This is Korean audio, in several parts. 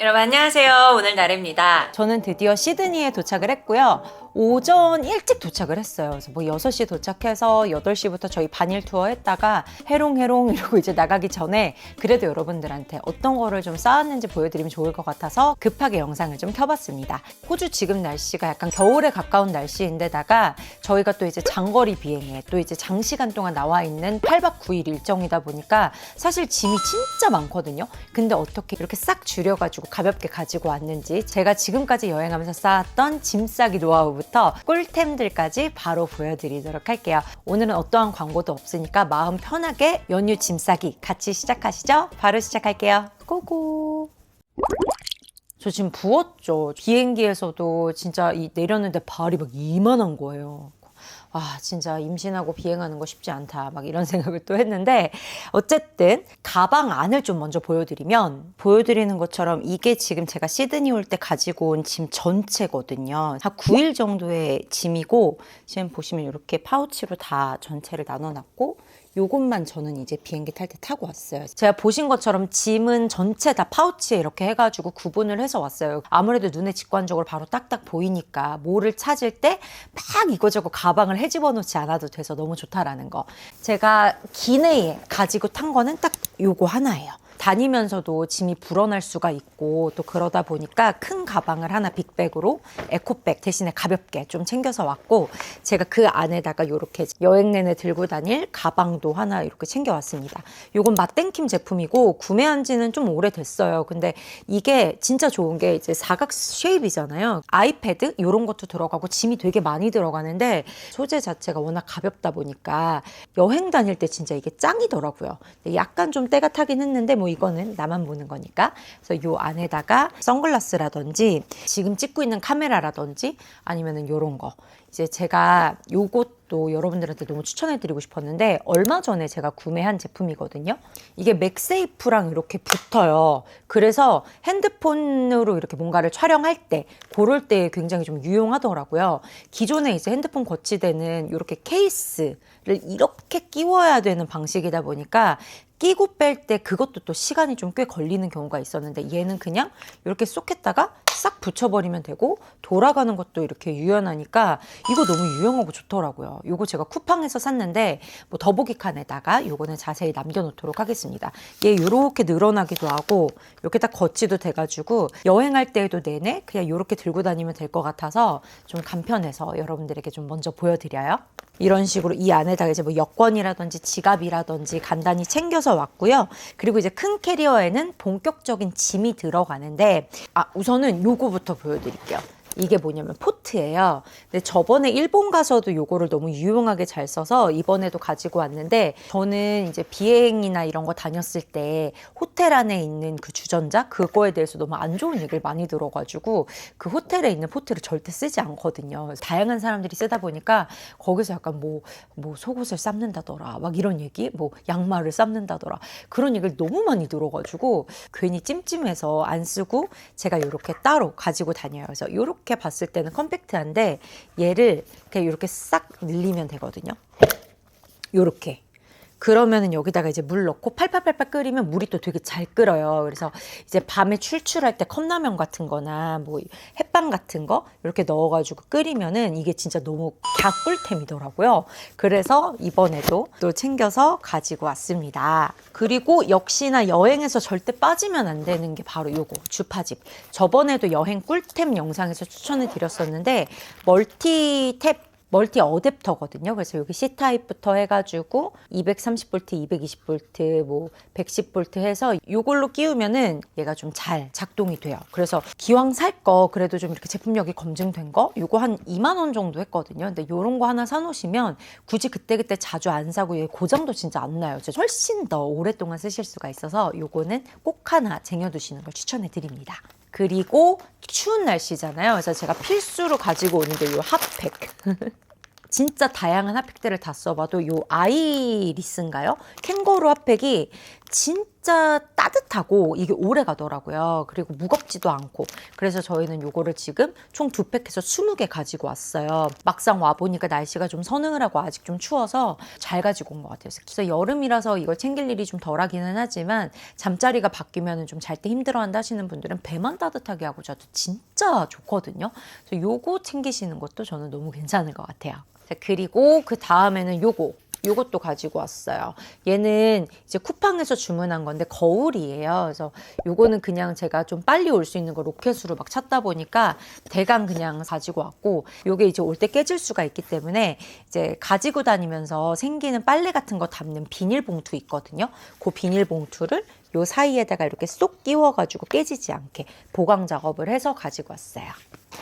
여러분 안녕하세요. 오늘 나래입니다. 저는 드디어 시드니에 도착을 했고요. 오전 일찍 도착을 했어요. 그래서 뭐 6시 도착해서 8시부터 저희 반일 투어 했다가 해롱해롱 이러고 이제 나가기 전에 그래도 여러분들한테 어떤 거를 좀 쌓았는지 보여드리면 좋을 것 같아서 급하게 영상을 좀 켜봤습니다. 호주 지금 날씨가 약간 겨울에 가까운 날씨인데다가 저희가 또 이제 장거리 비행에 또 이제 장시간 동안 나와 있는 8박 9일 일정이다 보니까 사실 짐이 진짜 많거든요. 근데 어떻게 이렇게 싹 줄여가지고 가볍게 가지고 왔는지 제가 지금까지 여행하면서 쌓았던 짐 싸기 노하우부터 꿀템들까지 바로 보여드리도록 할게요. 오늘은 어떠한 광고도 없으니까 마음 편하게 연휴 짐 싸기 같이 시작하시죠. 바로 시작할게요. 고고. 저 지금 부었죠. 비행기에서도 진짜 이 내렸는데 발이 막 이만한 거예요. 아, 진짜 임신하고 비행하는 거 쉽지 않다. 막 이런 생각을 또 했는데, 어쨌든, 가방 안을 좀 먼저 보여드리면, 보여드리는 것처럼 이게 지금 제가 시드니 올 때 가지고 온 짐 전체거든요. 한 9일 정도의 짐이고, 지금 보시면 이렇게 파우치로 다 전체를 나눠놨고, 요것만 저는 이제 비행기 탈 때 타고 왔어요. 제가 보신 것처럼 짐은 전체 다 파우치에 이렇게 해가지고 구분을 해서 왔어요. 아무래도 눈에 직관적으로 바로 딱딱 보이니까 뭐를 찾을 때 막 이거저거 가방을 헤집어 놓지 않아도 돼서 너무 좋다라는 거. 제가 기내에 가지고 탄 거는 딱 요거 하나예요. 다니면서도 짐이 불어날 수가 있고 또 그러다 보니까 큰 가방을 하나 빅백으로 에코백 대신에 가볍게 좀 챙겨서 왔고 제가 그 안에다가 이렇게 여행 내내 들고 다닐 가방도 하나 이렇게 챙겨왔습니다. 요건 맛땡킴 제품이고 구매한 지는 좀 오래됐어요. 근데 이게 진짜 좋은 게 이제 사각 쉐입이잖아요. 아이패드 이런 것도 들어가고 짐이 되게 많이 들어가는데 소재 자체가 워낙 가볍다 보니까 여행 다닐 때 진짜 이게 짱이더라고요. 약간 좀 때가 타긴 했는데 뭐 이거는 나만 보는 거니까. 그래서 요 안에다가 선글라스라든지 지금 찍고 있는 카메라라든지 아니면은 요런 거. 이제 제가 요것도 여러분들한테 너무 추천해드리고 싶었는데 얼마 전에 제가 구매한 제품이거든요. 이게 맥세이프랑 이렇게 붙어요. 그래서 핸드폰으로 이렇게 뭔가를 촬영할 때 그럴 때 굉장히 좀 유용하더라고요. 기존에 이제 핸드폰 거치대는 이렇게 케이스를 이렇게 끼워야 되는 방식이다 보니까 끼고 뺄 때 그것도 또 시간이 좀 꽤 걸리는 경우가 있었는데 얘는 그냥 이렇게 쏙 했다가 싹 붙여버리면 되고 돌아가는 것도 이렇게 유연하니까 이거 너무 유용하고 좋더라고요. 이거 제가 쿠팡에서 샀는데 뭐 더보기 칸에다가 요거는 자세히 남겨놓도록 하겠습니다. 얘 이렇게 늘어나기도 하고 이렇게 딱 거치도 돼가지고 여행할 때에도 내내 그냥 이렇게 들고 다니면 될 것 같아서 좀 간편해서 여러분들에게 좀 먼저 보여드려요. 이런 식으로 이 안에다가 이제 뭐 여권이라든지 지갑이라든지 간단히 챙겨서 왔고요. 그리고 이제 큰 캐리어에는 본격적인 짐이 들어가는데 아 우선은 요거부터 보여드릴게요. 이게 뭐냐면 포트예요. 근데 저번에 일본 가서도 요거를 너무 유용하게 잘 써서 이번에도 가지고 왔는데 저는 이제 비행이나 이런 거 다녔을 때 호텔 안에 있는 그 주전자 그거에 대해서 너무 안 좋은 얘기를 많이 들어가지고 그 호텔에 있는 포트를 절대 쓰지 않거든요. 다양한 사람들이 쓰다 보니까 거기서 약간 뭐, 뭐 속옷을 삶는다더라 막 이런 얘기 뭐 양말을 삶는다더라 그런 얘기를 너무 많이 들어가지고 괜히 찜찜해서 안 쓰고 제가 이렇게 따로 가지고 다녀요. 그래서 이렇게 봤을 때는 컴팩트한데 얘를 그냥 이렇게 싹 늘리면 되거든요. 요렇게. 그러면은 여기다가 이제 물 넣고 팔팔팔팔 끓이면 물이 또 되게 잘 끓어요. 그래서 이제 밤에 출출할 때 컵라면 같은 거나 뭐 햇반 같은 거 이렇게 넣어가지고 끓이면은 이게 진짜 너무 갸꿀템이더라고요. 그래서 이번에도 또 챙겨서 가지고 왔습니다. 그리고 역시나 여행에서 절대 빠지면 안 되는 게 바로 요거 주파집. 저번에도 여행 꿀템 영상에서 추천을 드렸었는데 멀티탭 멀티 어댑터거든요. 그래서 여기 C타입부터 해가지고 230V, 220V, 뭐 110V 해서 이걸로 끼우면은 얘가 좀 잘 작동이 돼요. 그래서 기왕 살 거 그래도 좀 이렇게 제품력이 검증된 거 요거 한 2만 원 정도 했거든요. 근데 요런 거 하나 사놓으시면 굳이 그때그때 자주 안 사고 얘 고장도 진짜 안 나요. 훨씬 더 오랫동안 쓰실 수가 있어서 요거는 꼭 하나 쟁여두시는 걸 추천해 드립니다. 그리고 추운 날씨잖아요. 그래서 제가 필수로 가지고 오는 게 요 핫팩. 진짜 다양한 핫팩들을 다 써봐도 요 아이리스인가요? 캥거루 핫팩이 진짜 따뜻하고 이게 오래 가더라고요. 그리고 무겁지도 않고. 그래서 저희는 요거를 지금 총 두 팩해서 20개 가지고 왔어요. 막상 와보니까 날씨가 좀 선응을 하고 아직 좀 추워서 잘 가지고 온 것 같아요. 그래서 여름이라서 이걸 챙길 일이 좀 덜 하기는 하지만 잠자리가 바뀌면 좀 잘 때 힘들어 한다 하시는 분들은 배만 따뜻하게 하고 자도 진짜 좋거든요. 그래서 요거 챙기시는 것도 저는 너무 괜찮을 것 같아요. 자, 그리고 그 다음에는 요거. 요것도 가지고 왔어요. 얘는 이제 쿠팡에서 주문한 건데 거울이에요. 그래서 요거는 그냥 제가 좀 빨리 올 수 있는 거 로켓으로 막 찾다 보니까 대강 그냥 가지고 왔고 요게 이제 올 때 깨질 수가 있기 때문에 이제 가지고 다니면서 생기는 빨래 같은 거 담는 비닐봉투 있거든요. 그 비닐봉투를 요 사이에다가 이렇게 쏙 끼워가지고 깨지지 않게 보강 작업을 해서 가지고 왔어요.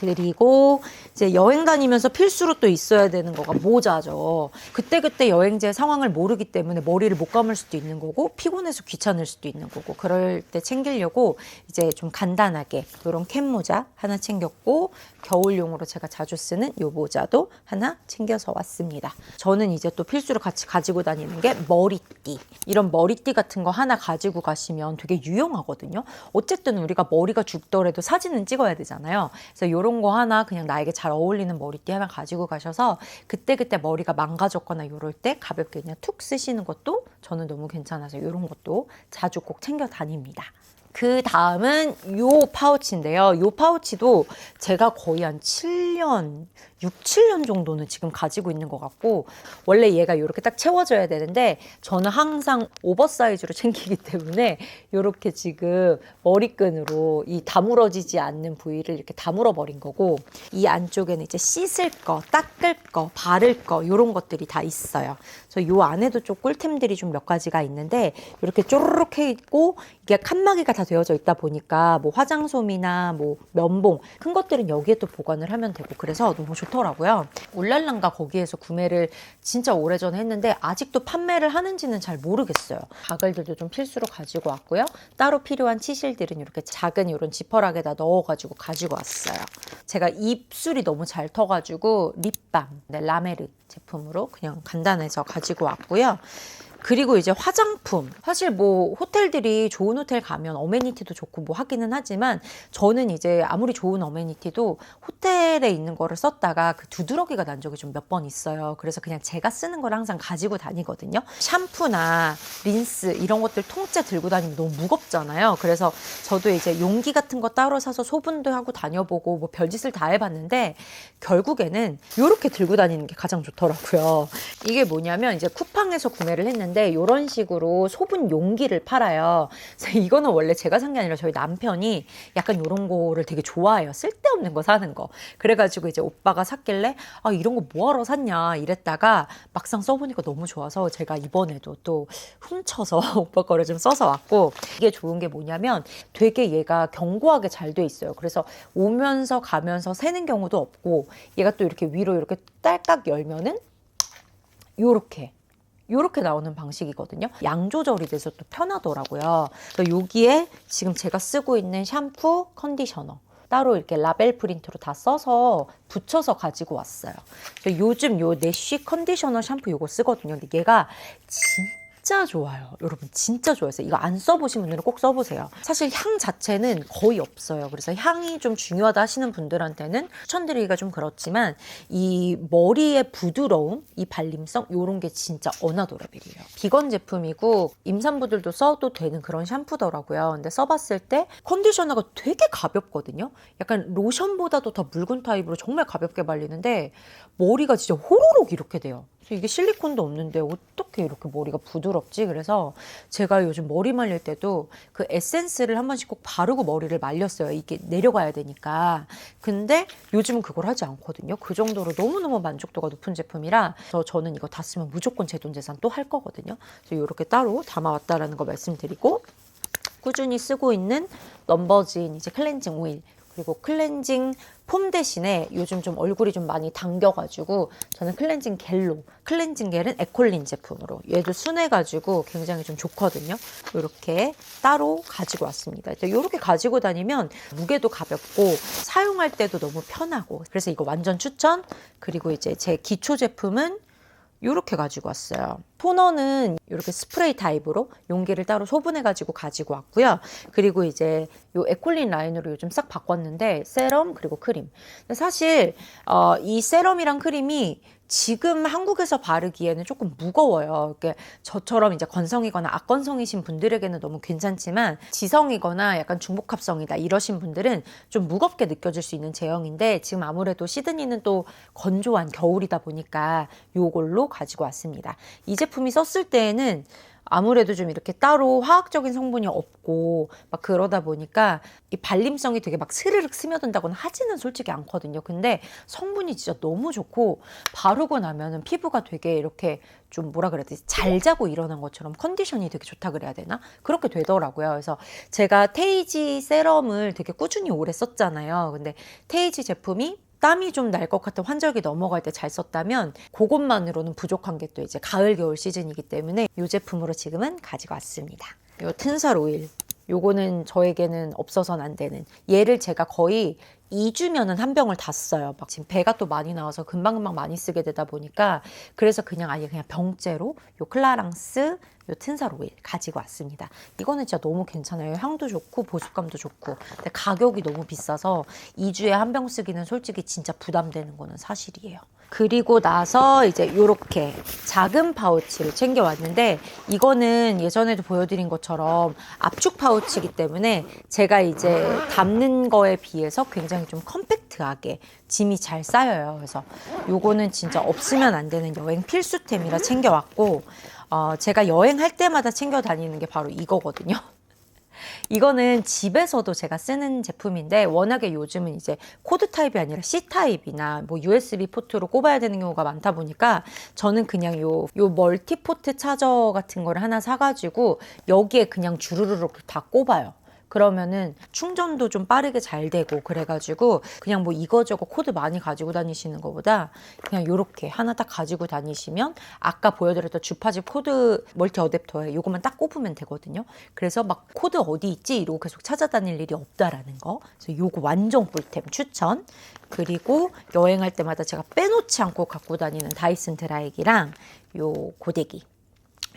그리고 이제 여행 다니면서 필수로 또 있어야 되는 거가 모자죠. 그때그때 여행지의 상황을 모르기 때문에 머리를 못 감을 수도 있는 거고 피곤해서 귀찮을 수도 있는 거고 그럴 때 챙기려고 이제 좀 간단하게 이런 캡 모자 하나 챙겼고 겨울용으로 제가 자주 쓰는 요 모자도 하나 챙겨서 왔습니다. 저는 이제 또 필수로 같이 가지고 다니는 게 머리띠. 이런 머리띠 같은 거 하나 가지고 가 시면 되게 유용하거든요. 어쨌든 우리가 머리가 죽더라도 사진은 찍어야 되잖아요. 그래서 이런 거 하나 그냥 나에게 잘 어울리는 머리띠 하나 가지고 가셔서 그때그때 머리가 망가졌거나 이럴 때 가볍게 그냥 툭 쓰시는 것도 저는 너무 괜찮아서 이런 것도 자주 꼭 챙겨 다닙니다. 그 다음은 요 파우치인데요. 요 파우치도 제가 거의 한 7년, 6, 7년 정도는 지금 가지고 있는 것 같고, 원래 얘가 이렇게 딱 채워져야 되는데, 저는 항상 오버사이즈로 챙기기 때문에, 이렇게 지금 머리끈으로 이 다물어지지 않는 부위를 이렇게 다물어 버린 거고, 이 안쪽에는 이제 씻을 거, 닦을 거, 바를 거, 이런 것들이 다 있어요. 그래서 요 안에도 좀 꿀템들이 좀 몇 가지가 있는데, 이렇게 쪼르륵 해 있고, 이게 칸막이가 다 되어져 있다 보니까 뭐 화장솜이나 뭐 면봉 큰 것들은 여기에 또 보관을 하면 되고 그래서 너무 좋 더라고요. 울랄란가 거기에서 구매를 진짜 오래전에 했는데 아직도 판매를 하는지는 잘 모르겠어요. 가글들도 좀 필수로 가지고 왔고요. 따로 필요한 치실들은 이렇게 작은 이런 지퍼락에다 넣어가지고 가지고 왔어요. 제가 입술이 너무 잘 터가지고 립밤, 네, 라메르 제품으로 그냥 간단해서 가지고 왔고요. 그리고 이제 화장품. 사실 뭐 호텔들이 좋은 호텔 가면 어메니티도 좋고 뭐 하기는 하지만 저는 이제 아무리 좋은 어메니티도 호텔에 있는 거를 썼다가 그 두드러기가 난 적이 좀 몇 번 있어요. 그래서 그냥 제가 쓰는 걸 항상 가지고 다니거든요. 샴푸나 린스 이런 것들 통째 들고 다니면 너무 무겁잖아요. 그래서 저도 이제 용기 같은 거 따로 사서 소분도 하고 다녀보고 뭐 별짓을 다 해봤는데 결국에는 이렇게 들고 다니는 게 가장 좋더라고요. 이게 뭐냐면 이제 쿠팡에서 구매를 했는데 이런 식으로 소분 용기를 팔아요. 그래서 이거는 원래 제가 산 게 아니라 저희 남편이 약간 이런 거를 되게 좋아해요. 쓸데없는 거 사는 거. 그래가지고 이제 오빠가 샀길래 아 이런 거 뭐하러 샀냐 이랬다가 막상 써보니까 너무 좋아서 제가 이번에도 또 훔쳐서 오빠 거를 좀 써서 왔고 이게 좋은 게 뭐냐면 되게 얘가 견고하게 잘 돼 있어요. 그래서 오면서 가면서 새는 경우도 없고 얘가 또 이렇게 위로 이렇게 딸깍 열면은 요렇게 요렇게 나오는 방식이거든요. 양 조절이 돼서 또 편하더라고요. 그래서 여기에 지금 제가 쓰고 있는 샴푸, 컨디셔너 따로 이렇게 라벨 프린트로 다 써서 붙여서 가지고 왔어요. 요즘 요 내쉬 컨디셔너 샴푸 요거 쓰거든요. 근데 얘가 진짜 좋아요. 여러분 진짜 좋아했어요. 이거 안 써보신 분들은 꼭 써보세요. 사실 향 자체는 거의 없어요. 그래서 향이 좀 중요하다 하시는 분들한테는 추천드리기가 좀 그렇지만 이 머리의 부드러움, 이 발림성 요런 게 진짜 어나더라빌이에요. 비건 제품이고 임산부들도 써도 되는 그런 샴푸더라고요. 근데 써봤을 때 컨디셔너가 되게 가볍거든요. 약간 로션보다도 더 묽은 타입으로 정말 가볍게 발리는데 머리가 진짜 호로록 이렇게 돼요. 이게 실리콘도 없는데 어떻게 이렇게 머리가 부드럽지? 그래서 제가 요즘 머리 말릴 때도 그 에센스를 한 번씩 꼭 바르고 머리를 말렸어요. 이게 내려가야 되니까. 근데 요즘은 그걸 하지 않거든요. 그 정도로 너무너무 만족도가 높은 제품이라 그래서 저는 이거 다 쓰면 무조건 제 돈 재산 또 할 거거든요. 그래서 이렇게 따로 담아왔다라는 거 말씀드리고 꾸준히 쓰고 있는 넘버진 이제 클렌징 오일 그리고 클렌징 폼 대신에 요즘 좀 얼굴이 좀 많이 당겨가지고 저는 클렌징 겔로 클렌징 겔은 에콜린 제품으로 얘도 순해가지고 굉장히 좀 좋거든요. 이렇게 따로 가지고 왔습니다. 이렇게 가지고 다니면 무게도 가볍고 사용할 때도 너무 편하고 그래서 이거 완전 추천. 그리고 이제 제 기초 제품은 이렇게 가지고 왔어요. 토너는 이렇게 스프레이 타입으로 용기를 따로 소분해 가지고 가지고 왔고요. 그리고 이제 요 에콜린 라인으로 요즘 싹 바꿨는데 세럼 그리고 크림. 사실 어, 이 세럼이랑 크림이 지금 한국에서 바르기에는 조금 무거워요. 이렇게 저처럼 이제 건성이거나 악건성이신 분들에게는 너무 괜찮지만 지성이거나 약간 중복합성이다 이러신 분들은 좀 무겁게 느껴질 수 있는 제형인데 지금 아무래도 시드니는 또 건조한 겨울이다 보니까 요걸로 가지고 왔습니다. 이 제품이 썼을 때에는 아무래도 좀 이렇게 따로 화학적인 성분이 없고 막 그러다 보니까 이 발림성이 되게 막 스르륵 스며든다고는 하지는 솔직히 않거든요. 근데 성분이 진짜 너무 좋고 바르고 나면은 피부가 되게 이렇게 좀 뭐라 그래야 되지 잘 자고 일어난 것처럼 컨디션이 되게 좋다 그래야 되나 그렇게 되더라고요. 그래서 제가 테이지 세럼을 되게 꾸준히 오래 썼잖아요. 근데 테이지 제품이 땀이 좀 날 것 같은 환절기 넘어갈 때 잘 썼다면 그것만으로는 부족한 게 또 이제 가을 겨울 시즌이기 때문에 이 제품으로 지금은 가지고 왔습니다. 요 텐살 오일 요거는 저에게는 없어서는 안 되는 얘를 제가 거의 2주면은 한 병을 다 써요. 막 지금 배가 또 많이 나와서 금방금방 많이 쓰게 되다 보니까 그래서 그냥 아예 그냥 병째로 요 클라랑스 요 튼살 오일 가지고 왔습니다. 이거는 진짜 너무 괜찮아요. 향도 좋고 보습감도 좋고. 근데 가격이 너무 비싸서 2주에 한 병 쓰기는 솔직히 진짜 부담되는 거는 사실이에요. 그리고 나서 이제 요렇게 작은 파우치를 챙겨 왔는데 이거는 예전에도 보여드린 것처럼 압축 파우치이기 때문에 제가 이제 담는 거에 비해서 굉장히 좀 컴팩트하게 짐이 잘 쌓여요. 그래서 요거는 진짜 없으면 안 되는 여행 필수템이라 챙겨왔고 어, 제가 여행할 때마다 챙겨 다니는 게 바로 이거거든요. 이거는 집에서도 제가 쓰는 제품인데 워낙에 요즘은 이제 코드 타입이 아니라 C 타입이나 뭐 USB 포트로 꼽아야 되는 경우가 많다 보니까 저는 그냥 요, 요 멀티 포트 차저 같은 거를 하나 사가지고 여기에 그냥 주르르륵 다 꼽아요. 그러면은 충전도 좀 빠르게 잘 되고 그래가지고 그냥 뭐 이거저거 코드 많이 가지고 다니시는 것보다 그냥 요렇게 하나 딱 가지고 다니시면 아까 보여드렸던 주파집 코드 멀티 어댑터에 요것만 딱 꼽으면 되거든요. 그래서 막 코드 어디 있지 이러고 계속 찾아다닐 일이 없다라는 거. 그래서 요거 완전 꿀템 추천. 그리고 여행할 때마다 제가 빼놓지 않고 갖고 다니는 다이슨 드라이기랑 요 고데기.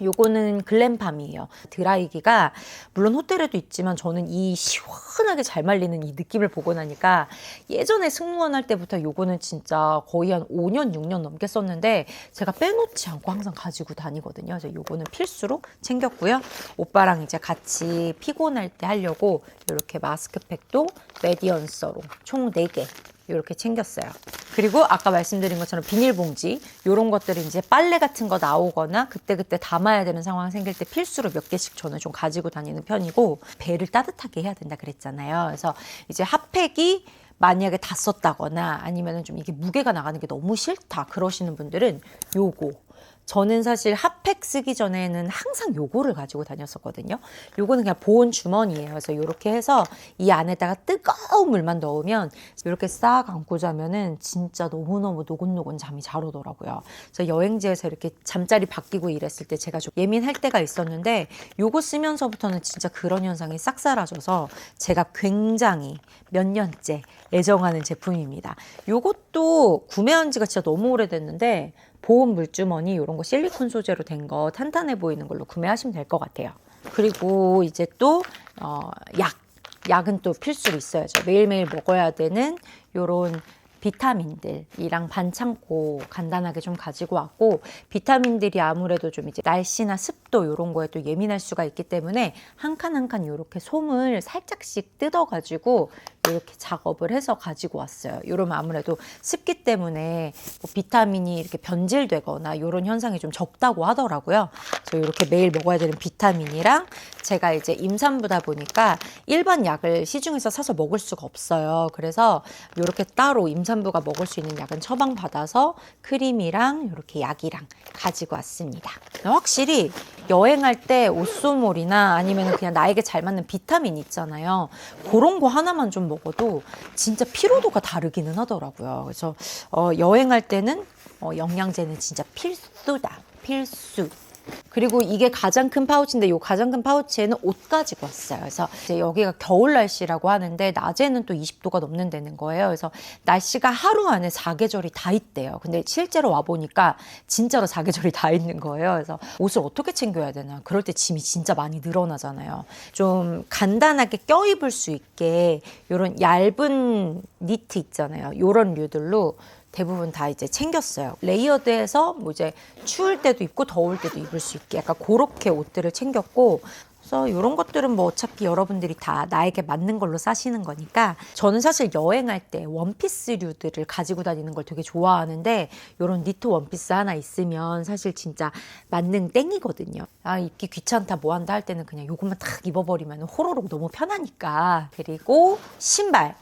요거는 글램팜이에요. 드라이기가 물론 호텔에도 있지만 저는 이 시원하게 잘 말리는 이 느낌을 보고 나니까 예전에 승무원 할 때부터 요거는 진짜 거의 한 5년, 6년 넘게 썼는데 제가 빼놓지 않고 항상 가지고 다니거든요. 그래서 요거는 필수로 챙겼고요. 오빠랑 이제 같이 피곤할 때 하려고 이렇게 마스크팩도 메디언서로 총 4개 이렇게 챙겼어요. 그리고 아까 말씀드린 것처럼 비닐봉지 이런 것들이 이제 빨래 같은 거 나오거나 그때그때 담아야 되는 상황 생길 때 필수로 몇 개씩 저는 좀 가지고 다니는 편이고 배를 따뜻하게 해야 된다 그랬잖아요. 그래서 이제 핫팩이 만약에 다 썼다거나 아니면은 좀 이게 무게가 나가는 게 너무 싫다 그러시는 분들은 요거 저는 사실 핫팩 쓰기 전에는 항상 요거를 가지고 다녔었거든요. 요거는 그냥 보온 주머니예요. 그래서 요렇게 해서 이 안에다가 뜨거운 물만 넣으면 이렇게 싹 안고 자면은 진짜 너무너무 노곤노곤 잠이 잘 오더라고요. 그래서 여행지에서 이렇게 잠자리 바뀌고 이랬을 때 제가 좀 예민할 때가 있었는데 요거 쓰면서부터는 진짜 그런 현상이 싹 사라져서 제가 굉장히 몇 년째 애정하는 제품입니다. 요것도 구매한 지가 진짜 너무 오래됐는데 보온 물주머니 이런 거 실리콘 소재로 된 거 탄탄해 보이는 걸로 구매하시면 될 것 같아요. 그리고 이제 또 어, 약. 약은 또 필수로 있어야죠. 매일매일 먹어야 되는 요런 비타민들이랑 반창고 간단하게 좀 가지고 왔고 비타민들이 아무래도 좀 이제 날씨나 습도 이런 거에 또 예민할 수가 있기 때문에 한 칸 한 칸 이렇게 솜을 살짝씩 뜯어 가지고 이렇게 작업을 해서 가지고 왔어요. 이러면 아무래도 습기 때문에 뭐 비타민이 이렇게 변질되거나 이런 현상이 좀 적다고 하더라고요. 그래서 이렇게 매일 먹어야 되는 비타민이랑 제가 이제 임산부다 보니까 일반 약을 시중에서 사서 먹을 수가 없어요. 그래서 이렇게 따로 임산부가 먹을 수 있는 약은 처방 받아서 크림이랑 이렇게 약이랑 가지고 왔습니다. 확실히 여행할 때 옷소몰이나 아니면 그냥 나에게 잘 맞는 비타민 있잖아요. 그런 거 하나만 좀 먹어도 진짜 피로도가 다르기는 하더라고요. 그래서 어, 여행할 때는 어, 영양제는 진짜 필수다. 필수. 그리고 이게 가장 큰 파우치인데 이 가장 큰 파우치에는 옷 가지고 왔어요. 그래서 이제 여기가 겨울 날씨라고 하는데 낮에는 또 20도가 넘는 데는 거예요. 그래서 날씨가 하루 안에 사계절이 다 있대요. 근데 실제로 와 보니까 진짜로 사계절이 다 있는 거예요. 그래서 옷을 어떻게 챙겨야 되나? 그럴 때 짐이 진짜 많이 늘어나잖아요. 좀 간단하게 껴입을 수 있게 이런 얇은 니트 있잖아요. 이런 류들로 대부분 다 이제 챙겼어요. 레이어드해서 뭐 이제 추울 때도 입고 더울 때도 입을 수 있게 약간 그렇게 옷들을 챙겼고 그래서 이런 것들은 뭐 어차피 여러분들이 다 나에게 맞는 걸로 싸시는 거니까 저는 사실 여행할 때 원피스류들을 가지고 다니는 걸 되게 좋아하는데 이런 니트 원피스 하나 있으면 사실 진짜 만능 땡이거든요. 아 입기 귀찮다 뭐 한다 할 때는 그냥 요것만 탁 입어버리면 호로록 너무 편하니까 그리고 신발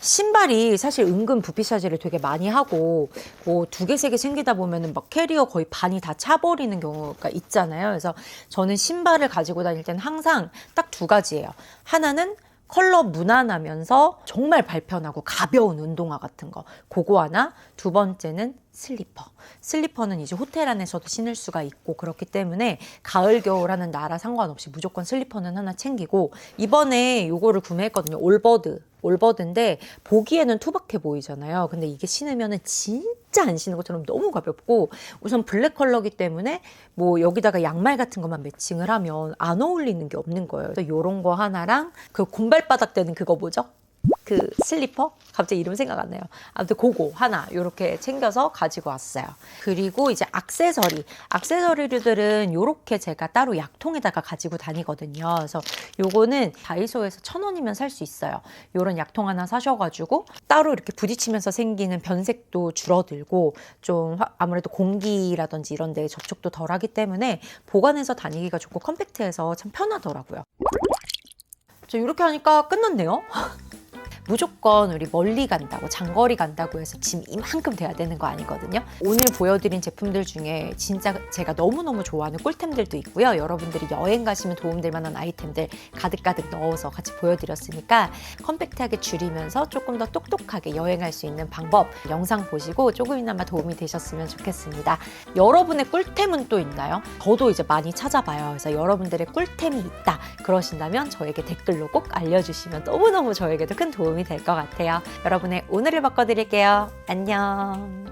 신발이 사실 은근 부피 차지를 되게 많이 하고 뭐 두 개 세 개 챙기다 보면은 막 캐리어 거의 반이 다 차버리는 경우가 있잖아요. 그래서 저는 신발을 가지고 다닐 때는 항상 딱 두 가지예요. 하나는 컬러 무난하면서 정말 발편하고 가벼운 운동화 같은 거. 그거 하나. 두 번째는 슬리퍼. 슬리퍼는 이제 호텔 안에서도 신을 수가 있고 그렇기 때문에 가을 겨울 하는 나라 상관없이 무조건 슬리퍼는 하나 챙기고 이번에 요거를 구매했거든요. 올버드. 올버드인데 보기에는 투박해 보이잖아요. 근데 이게 신으면은 진짜 안 신는 것처럼 너무 가볍고 우선 블랙 컬러기 때문에 뭐 여기다가 양말 같은 것만 매칭을 하면 안 어울리는 게 없는 거예요. 그래서 요런 거 하나랑 그 곰발바닥 되는 그거 뭐죠? 그 슬리퍼? 갑자기 이름 생각 안 나요. 아무튼 그거 하나 이렇게 챙겨서 가지고 왔어요. 그리고 이제 악세서리. 악세서리들은 요렇게 제가 따로 약통에다가 가지고 다니거든요. 그래서 요거는 다이소에서 천 원이면 살 수 있어요. 요런 약통 하나 사셔가지고 따로 이렇게 부딪히면서 생기는 변색도 줄어들고 좀 화- 아무래도 공기라든지 이런 데 접촉도 덜 하기 때문에 보관해서 다니기가 좋고 컴팩트해서 참 편하더라고요. 저 이렇게 하니까 끝났네요. 무조건 우리 멀리 간다고 장거리 간다고 해서 짐 이만큼 돼야 되는 거 아니거든요. 오늘 보여드린 제품들 중에 진짜 제가 너무너무 좋아하는 꿀템들도 있고요. 여러분들이 여행 가시면 도움될 만한 아이템들 가득가득 넣어서 같이 보여드렸으니까 컴팩트하게 줄이면서 조금 더 똑똑하게 여행할 수 있는 방법 영상 보시고 조금이나마 도움이 되셨으면 좋겠습니다. 여러분의 꿀템은 또 있나요? 저도 이제 많이 찾아봐요. 그래서 여러분들의 꿀템이 있다 그러신다면 저에게 댓글로 꼭 알려주시면 너무너무 저에게도 큰 도움이 될 것 같아요. 여러분의 오늘을 바꿔드릴게요. 안녕.